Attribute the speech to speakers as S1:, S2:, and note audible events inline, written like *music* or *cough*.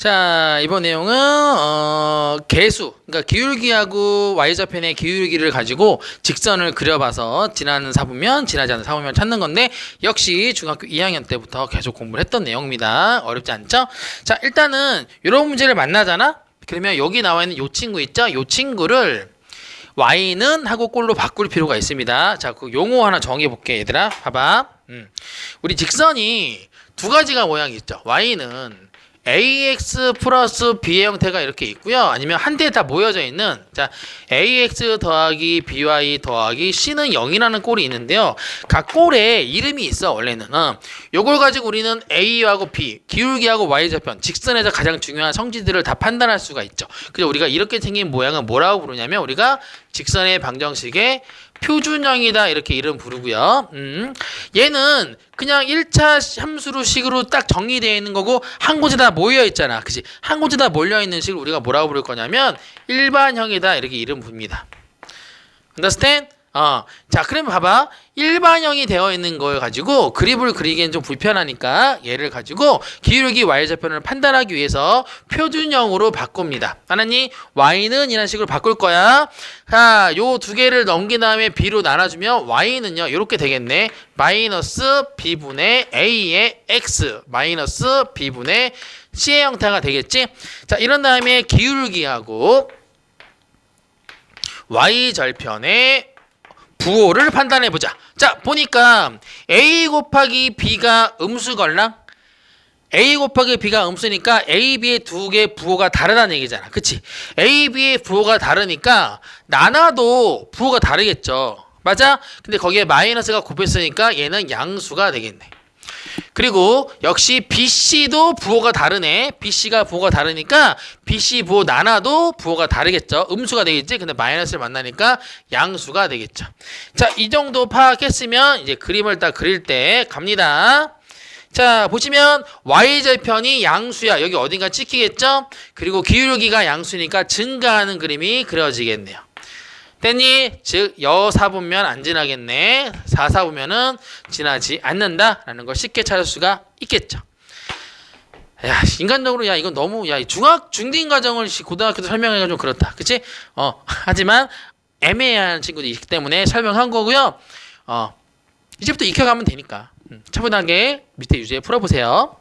S1: 자, 이번 내용은 어, 개수, 그러니까 기울기하고 y좌편의 기울기를 가지고 직선을 그려봐서 지나는 사부면, 지나지 않는 사부면 찾는 건데 역시 중학교 2학년 때부터 계속 공부를 했던 내용입니다. 어렵지 않죠? 자, 일단은 이런 문제를 만나잖아. 그러면 여기 나와 있는 요 친구 있죠? 요 친구를 y는 하고 꼴로 바꿀 필요가 있습니다. 자, 그 용어 하나 정해 볼게, 얘들아. 봐봐. 음. 우리 직선이 두 가지가 모양이 있죠. y는 ax 플러스 b의 형태가 이렇게 있고요. 아니면 한 대에 다 모여져 있는 자 ax 더하기 by 더하기 c는 0이라는 꼴이 있는데요. 각 꼴에 이름이 있어 원래는. 어. 요걸 가지고 우리는 a하고 b 기울기하고 y좌편 직선에서 가장 중요한 성질들을 다 판단할 수가 있죠. 그래서 우리가 이렇게 생긴 모양은 뭐라고 부르냐면 우리가 직선의 방정식의 표준형이다 이렇게 이름 부르고요. 음. 얘는 그냥 1차 함수로 식으로 딱 정리되어 있는 거고 한 곳에다 모여 있잖아. 그치? 한 곳에다 몰려 있는 식을 우리가 뭐라고 부를 거냐면 일반형이다 이렇게 이름 붑니다. understand? 어. 자, 그러면 봐봐. 일반형이 되어 있는 걸 가지고 그립을 그리기엔 좀 불편하니까 얘를 가지고 기울기 y좌편을 판단하기 위해서 표준형으로 바꿉니다. 하나님, y는 이런 식으로 바꿀 거야. 자, 요 두 개를 넘긴 다음에 b로 나눠주면 y는요, 이렇게 되겠네. 마이너스 b분의 a의 x 마이너스 b분의 c의 형태가 되겠지? 자, 이런 다음에 기울기하고 y절편의 부호를 판단해 보자. 자, 보니까 a 곱하기 b가 음수걸랑 a 곱하기 b가 음수니까 a, b의 두 개의 부호가 다르다는 얘기잖아. 그치? a, b의 부호가 다르니까 나눠도 부호가 다르겠죠. 맞아? 근데 거기에 마이너스가 곱했으니까 얘는 양수가 되겠네. 그리고 역시 BC도 부호가 다르네. BC가 부호가 다르니까 BC 부호 나눠도 부호가 다르겠죠. 음수가 되겠지. 근데 마이너스를 만나니까 양수가 되겠죠. 자, 이 정도 파악했으면 이제 그림을 딱 그릴 때 갑니다. 자, 보시면 y절편이 양수야. 여기 어딘가 찍히겠죠? 그리고 기울기가 양수니까 증가하는 그림이 그려지겠네요. 됐니? 즉 여사분면 안 지나겠네. 사사분면은 지나지 않는다라는 걸 쉽게 찾을 수가 있겠죠. 야 인간적으로 야 이건 너무 야 중학 중딩 과정을 시- 고등학교도 설명하기가 좀 그렇다. 그치? 어 *laughs* 하지만 애매한 친구들이 있기 때문에 설명한 거고요. 어 이제부터 익혀가면 되니까 음, 차분하게 밑에 유제 풀어보세요.